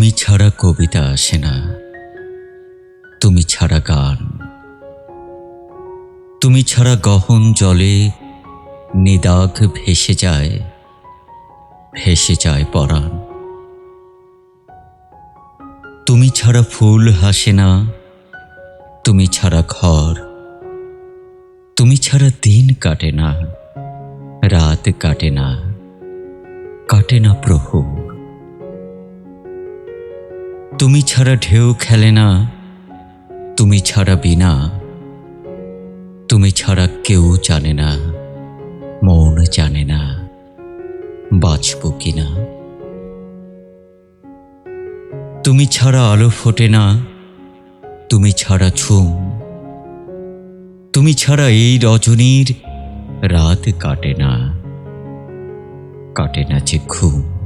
তুমি ছাড়া কবিতা আসে না। তুমি ছাড়া গান। তুমি ছাড়া গহন জলে নিদাঘ ভেসে যায় ভেসে যায় পরাণ। তুমি ছাড়া ফুল হাসে না, তুমি ছাড়া ঘর। তুমি ছাড়া দিন কাটে না, রাত কাটে না কাটে না প্রহর। তুমি ছাড়া ঢেউ খেলে না, তুমি ছাড়া বিনা তুমি ছাড়া কেউ জানে না, মন জানে না, বাঁচব কিনা। তুমি ছাড়া আলো ফোটে না, তুমি ছাড়া ঝুম, তুমি ছাড়া এই রজনীর রাত কাটে না কাটে না যে ঘুম।